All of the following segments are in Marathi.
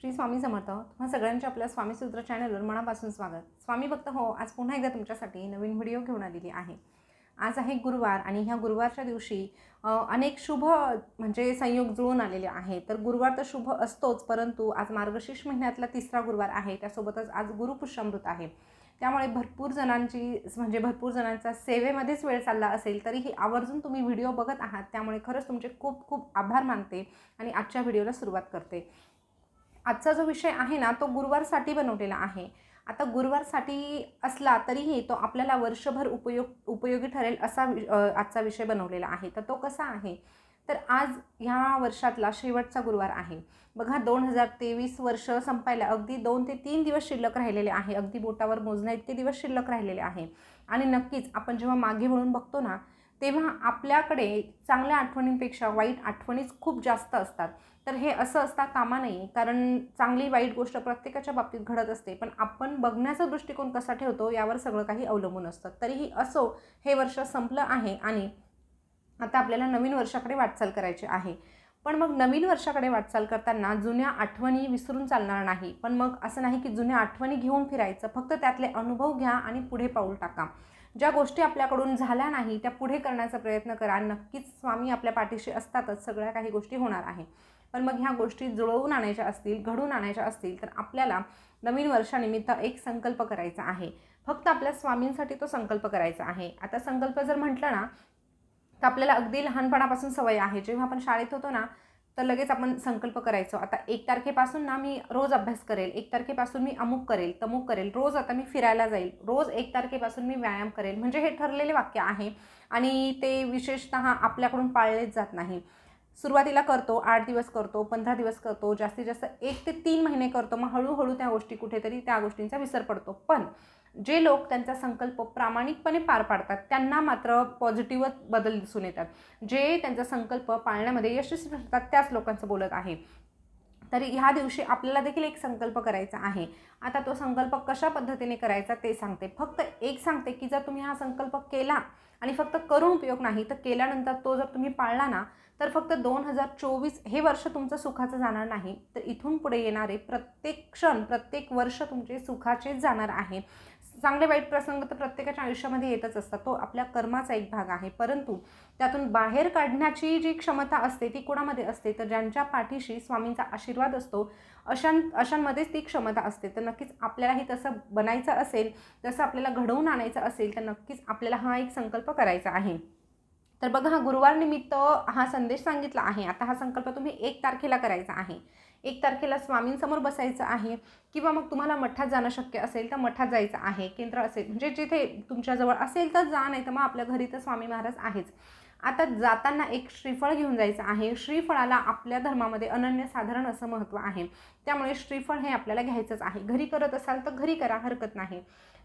श्री स्वामी समर्थ. तुम्हा सगळ्यांचे आपल्या स्वामी सूत्र चॅनलवर मनापासून स्वागत. स्वामी भक्त हो आज पुन्हा एकदा तुमच्यासाठी नवीन व्हिडिओ घेऊन आलेली आहे. आज आहे गुरुवार आणि ह्या गुरुवारच्या दिवशी अनेक शुभ म्हणजे संयोग जुळून आलेले आहे. तर गुरुवार तर शुभ असतोच परंतु आज मार्गशीर्ष महिन्यातला तिसरा गुरुवार आहे. त्यासोबतच आज गुरुपुष्यामृत आहे. त्यामुळे भरपूर जणांची म्हणजे भरपूर जणांचा सेवेमध्येच वेळ चालला असेल तरीही आवर्जून तुम्ही व्हिडिओ बघत आहात. त्यामुळे खरंच तुमचे खूप खूप आभार मानते आणि आजच्या व्हिडिओला सुरुवात करते. आजचा जो विषय आहे ना तो गुरुवारसाठी बनवलेला आहे. आता गुरुवारसाठी असला तरीही तो आपल्याला वर्षभर उपयोग उपयोगी ठरेल असा वि आजचा विषय बनवलेला आहे. तर तो कसा आहे? तर आज ह्या वर्षातला शेवटचा गुरुवार आहे. बघा दोन हजार तेवीस वर्ष संपायला अगदी दोन ते तीन दिवस शिल्लक राहिलेले आहे. अगदी बोटावर मोजण्या इतके दिवस शिल्लक राहिलेले आहे. आणि नक्कीच आपण जेव्हा मागे वळून बघतो ना तेव्हा आपल्याकडे चांगल्या आठवणींपेक्षा वाईट आठवणीच खूप जास्त असतात. तर हे असं असता कामा नये कारण चांगली वाईट गोष्ट प्रत्येकाच्या बाबतीत घडत असते पण आपण बघण्याचा दृष्टिकोन कसा ठेवतो यावर सगळं काही अवलंबून असतं. तरीही असो हे वर्ष संपलं आहे आणि आता आपल्याला नवीन वर्षाकडे वाटचाल करायची आहे. पण मग नवीन वर्षाकडे वाटचाल करताना जुन्या आठवणी विसरून चालणार नाही. पण मग असं नाही की जुन्या आठवणी घेऊन फिरायचं. फक्त त्यातले अनुभव घ्या आणि पुढे पाऊल टाका. ज्या गोष्टी आपल्याकडून झाल्या नाही त्या पुढे करण्याचा प्रयत्न करा. नक्कीच स्वामी आपल्या पाठीशी असतातच सगळ्या काही गोष्टी होणार आहे. पण मग ह्या गोष्टी जुळवून आणायच्या असतील घडून आणायच्या असतील तर आपल्याला नवीन वर्षानिमित्त एक संकल्प करायचा आहे. फक्त आपल्या स्वामींसाठी तो संकल्प करायचा आहे. आता संकल्प जर म्हटलं ना तर आपल्याला अगदी लहानपणापासून सवय आहे. जेव्हा आपण शाळेत होतो ना तर लगेच आपण संकल्प करायचो. आता एक तारखेपासून ना मी रोज अभ्यास करेल एक तारखेपासून मी अमुक करेल तमुक करेल रोज आता मी फिरायला जाईल रोज एक तारखेपासून मी व्यायाम करेल म्हणजे हे ठरलेले वाक्य आहे. आणि ते विशेषतः आपल्याकडून पाळलेच जात नाही. सुरुवातीला करतो आठ दिवस करतो पंधरा दिवस करतो जास्तीत जास्त एक ते तीन महिने करतो मग हळूहळू त्या गोष्टी कुठेतरी त्या गोष्टींचा विसर पडतो. पण जे लोक त्यांचा संकल्प प्रामाणिकपणे पार पाडतात त्यांना मात्र पॉझिटिव्ह बदल दिसून येतात. जे त्यांचा संकल्प पाळण्यामध्ये यशस्वी ठरतात त्याच लोकांचं बोलत आहे. तर ह्या दिवशी आपल्याला देखील एक संकल्प करायचा आहे. आता तो संकल्प कशा पद्धतीने करायचा ते सांगते. फक्त एक सांगते की जर तुम्ही हा संकल्प केला आणि फक्त करून उपयोग नाही तर केल्यानंतर तो जर तुम्ही पाळला ना तर फक्त दोन हजार चोवीस हे वर्ष तुमचं सुखाचं जाणार नाही. तर इथून पुढे येणारे प्रत्येक क्षण प्रत्येक वर्ष तुमचे सुखाचेच जाणार आहे. चांगले वाईट प्रसंग तर प्रत्येकाच्या आयुष्यामध्ये येतच असतात. तो आपल्या कर्माचा एक भाग आहे. परंतु त्यातून बाहेर काढण्याची जी क्षमता असते ती कोणामध्ये असते? तर ज्यांच्या पाठीशी स्वामींचा आशीर्वाद असतो अशां अशांमध्येच ती क्षमता असते. तर नक्कीच आपल्यालाही तसं बनायचं असेल तसं आपल्याला घडवून आणायचं असेल तर नक्कीच आपल्याला हा एक संकल्प करायचा आहे. तर बघा हा गुरुवार निमित्त हा संदेश सांगितला आहे. आता हा संकल्प तुम्ही एक तारखेला करायचा आहे. एक तारखेला स्वामींसमोर बसायचं आहे किंवा मग तुम्हाला मठात जाणं शक्य असेल तर मठात जायचं आहे. केंद्र असेल म्हणजे जिथे तुमच्याजवळ असेल तर जा नाही तर मग आपल्या घरी तर स्वामी महाराज आहेच. आता जाताना एक श्रीफळ घेऊन जायचं आहे. श्रीफळाला आपल्या धर्मामध्ये अनन्यसाधारण असं महत्त्व आहे. त्यामुळे श्रीफळ हे आपल्याला घ्यायचंच आहे. घरी करत असाल तर घरी करा हरकत नाही.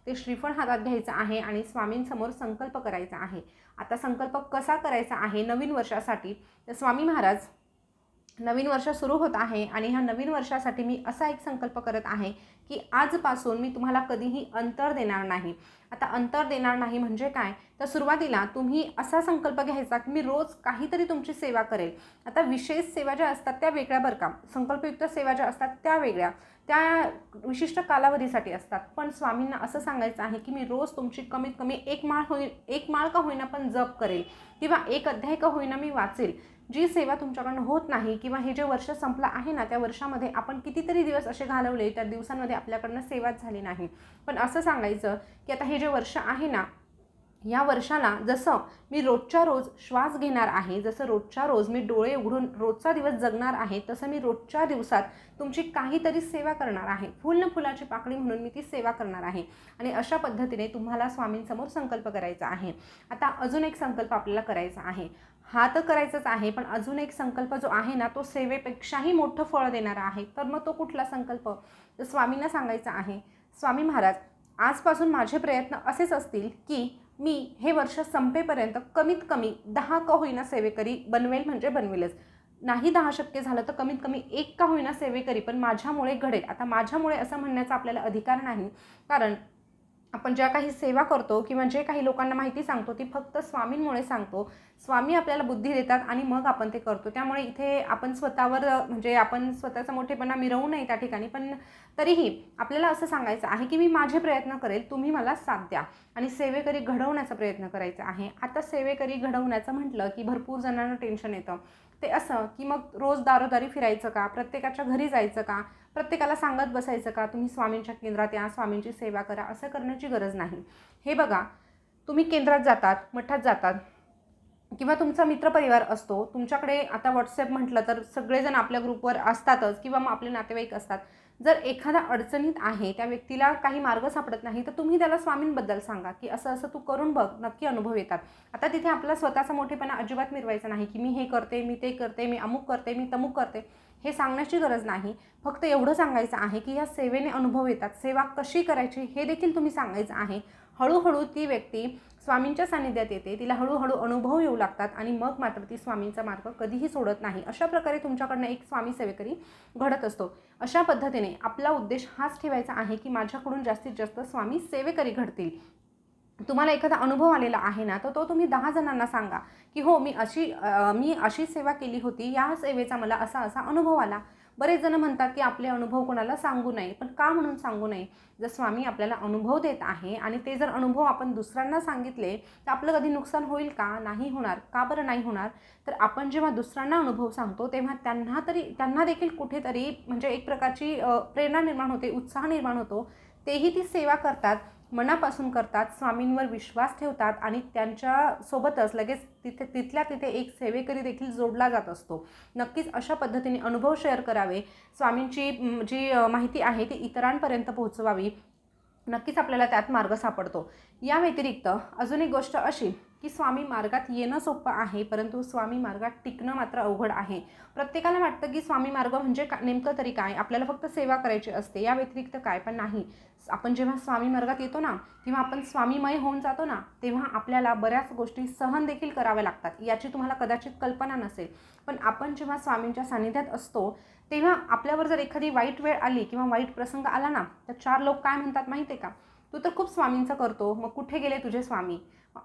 ते श्रीफळ हातात घ्यायचं आहे आणि स्वामींसमोर संकल्प करायचा आहे. आता संकल्प कसा करायचा आहे? नवीन वर्षासाठी. तर स्वामी महाराज नवीन वर्ष सुरू होत आहे आणि ह्या नवीन वर्षासाठी मी असा एक संकल्प करत आहे की आजपासून मी तुम्हाला कधीही अंतर देणार नाही. आता अंतर देणार नाही म्हणजे काय? तर सुरुवातीला तुम्ही असा संकल्प घ्यायचा की मी रोज काहीतरी तुमची सेवा करेल. आता विशेष सेवा ज्या असतात त्या वेगळ्या बरं का. संकल्पयुक्त सेवा ज्या असतात त्या वेगळ्या. त्या विशिष्ट कालावधीसाठी असतात. पण स्वामींना असं सांगायचं आहे की मी रोज तुमची कमीत कमी एक माळ होईल एक माळ का होईना पण जप करेल किंवा एक अध्याय का होईना मी वाचेल. जी सेवा तुमच्याकडनं होत नाही किंवा हे जे वर्ष संपलं आहे ना त्या वर्षामध्ये आपण कितीतरी दिवस असे घालवले त्या दिवसांमध्ये आपल्याकडनं सेवाच झाली नाही. पण असं सांगायचं की आता हे जे वर्ष आहे ना या वर्षाला जसं मी रोजच्या रोज श्वास घेणार आहे जसं रोजच्या रोज मी डोळे उघडून रोजचा दिवस जगणार आहे तसं मी रोजच्या दिवसात तुमची काहीतरी सेवा करणार आहे. फुल न फुलाची पाकळी म्हणून मी ती सेवा करणार आहे. आणि अशा पद्धतीने तुम्हाला स्वामींसमोर संकल्प करायचा आहे. आता अजून एक संकल्प आपल्याला करायचा आहे. हा तर करायचाच आहे पण अजून एक संकल्प जो आहे ना तो सेवेपेक्षाही मोठं फळ देणारा आहे. तर मग तो कुठला संकल्प? तर स्वामींना सांगायचा आहे. स्वामी महाराज आजपासून माझे प्रयत्न असेच असतील की मी हे वर्ष संपेपर्यंत कमीत कमी दहा का होईना सेवेकरी बनवेल म्हणजे बनवेलच. नाही दहा शक्य झालं तर कमीत कमी एक का होईना सेवेकरी पण माझ्यामुळे घडेल. आता माझ्यामुळे असं म्हणण्याचा आपल्याला अधिकार नाही. कारण आपण ज्या काही सेवा करतो किंवा जे काही लोकांना माहिती सांगतो ती फक्त स्वामींमुळे सांगतो. स्वामी आपल्याला बुद्धी देतात आणि मग आपण ते करतो. त्यामुळे इथे आपण स्वतःवर म्हणजे आपण स्वतःचा मोठेपणा मिरवू नये त्या ठिकाणी. पण तरीही आपल्याला असं सांगायचं आहे की मी माझे प्रयत्न करेल तुम्ही मला साथ द्या. आणि सेवेकरी घडवण्याचा प्रयत्न करायचा आहे. आता सेवेकरी घडवण्याचं म्हटलं की भरपूर जणांना टेन्शन येतं. ते असं की मग रोज दारोदारी फिरायचं का? प्रत्येकाच्या घरी जायचं का? प्रत्येकाला सांगत बसायचं का? तुम्ही स्वामींच्या केंद्रात या स्वामींची सेवा करा असं करण्याची गरज नाही. हे बघा तुम्ही केंद्रात जातात मठात जातात किंवा तुमचा मित्रपरिवार असतो तुमच्याकडे आता व्हॉट्सअप म्हटलं तर सगळेजण आपल्या ग्रुपवर असतातच किंवा मग आपले नातेवाईक असतात. जर एखादा अडचणीत आहे त्या व्यक्तीला काही मार्ग सापडत नाही तर तुम्ही त्याला स्वामींबद्दल सांगा की असं असं तू करून बघ नक्की अनुभव येतात. आता तिथे आपला स्वतःचा मोठेपणा अजिबात मिरवायचा नाही की मी हे करते मी ते करते मी अमुक करते मी तमुक करते. हे सांगण्याची गरज नाही. फक्त एवढं सांगायचं आहे की या सेवेने अनुभव येतात. सेवा कशी करायची हे देखील तुम्ही सांगायचं आहे. हळूहळू ती व्यक्ती स्वामींच्या सानिध्यात येते तिला हळूहळू अनुभव येऊ लागतात आणि मग मात्र ती स्वामींचा मार्ग कधीही सोडत नाही. अशा प्रकारे तुमच्याकडनं एक स्वामी सेवेकरी घडत असतो. अशा पद्धतीने आपला उद्देश हाच ठेवायचा आहे की माझ्याकडून जास्तीत जास्त स्वामी सेवेकरी घडतील. तुम्हाला एखादा अनुभव आलेला आहे ना तर तो तुम्ही दहा जणांना सांगा की हो मी अशी मी अशी सेवा केली होती या सेवेचा मला असा असा अनुभव आला. बरेच जण म्हणतात की आपले अनुभव कोणाला सांगू नये पण का म्हणून सांगू नये? जर स्वामी आपल्याला अनुभव देत आहे आणि ते जर अनुभव आपण दुसऱ्यांना सांगितले तर आपलं कधी नुकसान होईल का? नाही होणार. का बरं नाही होणार? तर आपण जेव्हा दुसऱ्यांना अनुभव सांगतो तेव्हा त्यांना तरी त्यांना देखील कुठेतरी म्हणजे एक प्रकारची प्रेरणा निर्माण होते उत्साह निर्माण होतो. तेही ती सेवा करतात. मनापासून करतात स्वामींवर विश्वास ठेवतात आणि त्यांच्यासोबतच लगेच तिथे तिथल्या तिथे एक सेवेकरी देखील जोडला जात असतो. नक्कीच अशा पद्धतीने अनुभव शेअर करावे. स्वामींची जी माहिती आहे ती इतरांपर्यंत पोहोचवावी. नक्कीच आपल्याला त्यात मार्ग सापडतो. या व्यतिरिक्त अजून एक गोष्ट अशी की स्वामी मार्गात येणं सोपं आहे परंतु स्वामी मार्गात टिकणं मात्र अवघड आहे. प्रत्येकाला वाटतं की स्वामी मार्ग म्हणजे का नेमकं तरी काय? आपल्याला फक्त सेवा करायची असते या व्यतिरिक्त काय पण नाही. आपण जेव्हा स्वामी मार्गात येतो ना किंवा आपण स्वामीमय होऊन जातो ना तेव्हा आपल्याला बऱ्याच गोष्टी सहन देखील कराव्या लागतात. याची तुम्हाला कदाचित कल्पना नसेल. पण आपण जेव्हा स्वामींच्या सानिध्यात असतो तेव्हा आपल्यावर जर एखादी वाईट वेळ आली किंवा वाईट प्रसंग आला ना तर चार लोक काय म्हणतात माहिती आहे का? तू तर खूप स्वामींचं करतो मग कुठे गेले तुझे स्वामी?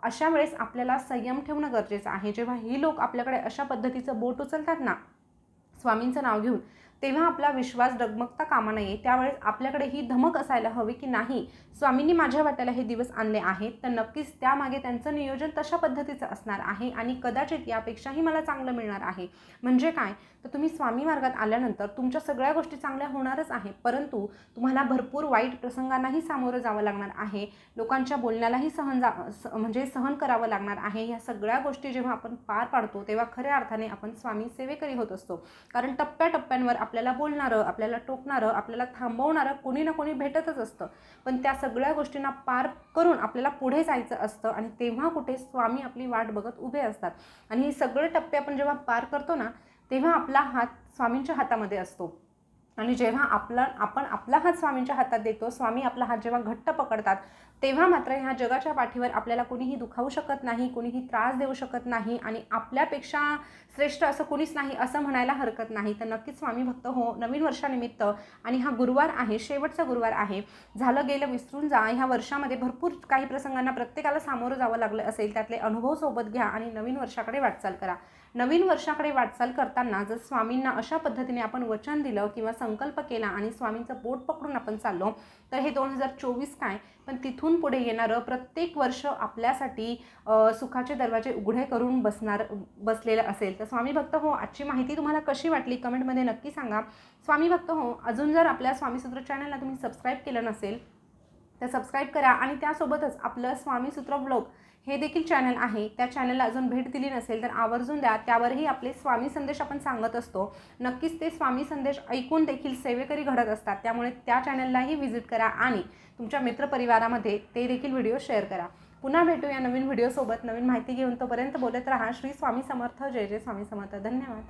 अशा वेळेस आपल्याला संयम ठेवणं गरजेचं आहे. जेव्हा ही लोक आपल्याकडे अशा पद्धतीचं बोट उचलतात ना स्वामींचं नाव घेऊन तेव्हा आपला विश्वास डगमगता कामा नये. त्यावेळेस आपल्याकडे ही धमक असायला हवी की नाही स्वामींनी माझ्या वाट्याला हे दिवस आणले आहेत. तर नक्कीच त्यामागे त्यांचं नियोजन तशा पद्धतीचं असणार आहे आणि कदाचित यापेक्षाही मला चांगलं मिळणार आहे. म्हणजे काय? तर तुम्ही स्वामी मार्गात आल्यानंतर तुमच्या सगळ्या गोष्टी चांगल्या होणारच आहे परंतु तुम्हाला भरपूर वाईट प्रसंगांनाही सामोरं जावं लागणार आहे. लोकांच्या बोलण्यालाही सहन जा म्हणजे सहन करावं लागणार आहे. या सगळ्या गोष्टी जेव्हा आपण पार पाडतो तेव्हा खऱ्या अर्थाने आपण स्वामी सेवेकरी होत असतो. कारण टप्प्याटप्प्यांवर आपल्याला बोलणारं आपल्याला टोकणारं आपल्याला थांबवणारं कोणी ना कोणी भेटतच असतं. पण त्या सगळ्या गोष्टींना पार करून आपल्याला पुढे जायचं असतं आणि तेव्हा कुठे स्वामी आपली वाट बघत उभे असतात. आणि हे सगळे टप्पे आपण जेव्हा पार करतो ना तेव्हा आपला हात स्वामींच्या हातामध्ये असतो. आणि जेव्हा आपला आपण आपला हात स्वामींच्या हातात देतो स्वामी आपला हात जेव्हा घट्ट पकडतात तेव्हा मात्र ह्या जगाच्या पाठीवर आपल्याला कोणीही दुखावू शकत नाही कोणीही त्रास देऊ शकत नाही आणि आपल्यापेक्षा श्रेष्ठ असं कोणीच नाही असं म्हणायला हरकत नाही. तर नक्कीच स्वामी भक्त हो नवीन वर्षानिमित्त आणि हा गुरुवार आहे शेवटचा गुरुवार आहे. झालं गेलं विसरून जा ह्या वर्षामध्ये भरपूर काही प्रसंगांना प्रत्येकाला सामोरं जावं लागलं असेल त्यातले अनुभव सोबत घ्या आणि नवीन वर्षाकडे वाटचाल करा. नवीन वर्षाकडे वाटचाल करताना जर स्वामींना अशा पद्धतीने आपण वचन दिलं किंवा संकल्प केला आणि स्वामींचं बोट पकडून आपण चाललो तर हे दोन हजार चोवीस काय? पण तिथून पुढे येणारं प्रत्येक वर्ष आपल्यासाठी सुखाचे दरवाजे उघडे करून बसणार बसलेलं असेल. तर स्वामी भक्त हो आजची माहिती तुम्हाला कशी वाटली? कमेंटमध्ये नक्की सांगा. स्वामी भक्त हो अजून जर आपल्या स्वामीसूत्र चॅनलला तुम्ही सबस्क्राईब केलं नसेल तर सबस्क्राईब करा आणि त्यासोबतच आपलं स्वामीसूत्र ब्लॉग हे देखील चॅनल आहे. त्या चॅनलला अजून भेट दिली नसेल तर आवर्जून द्या. त्यावरही आपले स्वामी संदेश आपण सांगत असतो. नक्कीच ते स्वामी संदेश ऐकून देखील सेवेकरी घडत असतात. त्यामुळे त्या चॅनललाही व्हिजिट करा आणि तुमच्या मित्रपरिवारामध्ये ते देखील व्हिडिओ शेअर करा. पुन्हा भेटूया नवीन व्हिडिओसोबत नवीन माहिती घेऊन तोपर्यंत बोलत राहा. श्री स्वामी समर्थ. जय जय स्वामी समर्थ. धन्यवाद.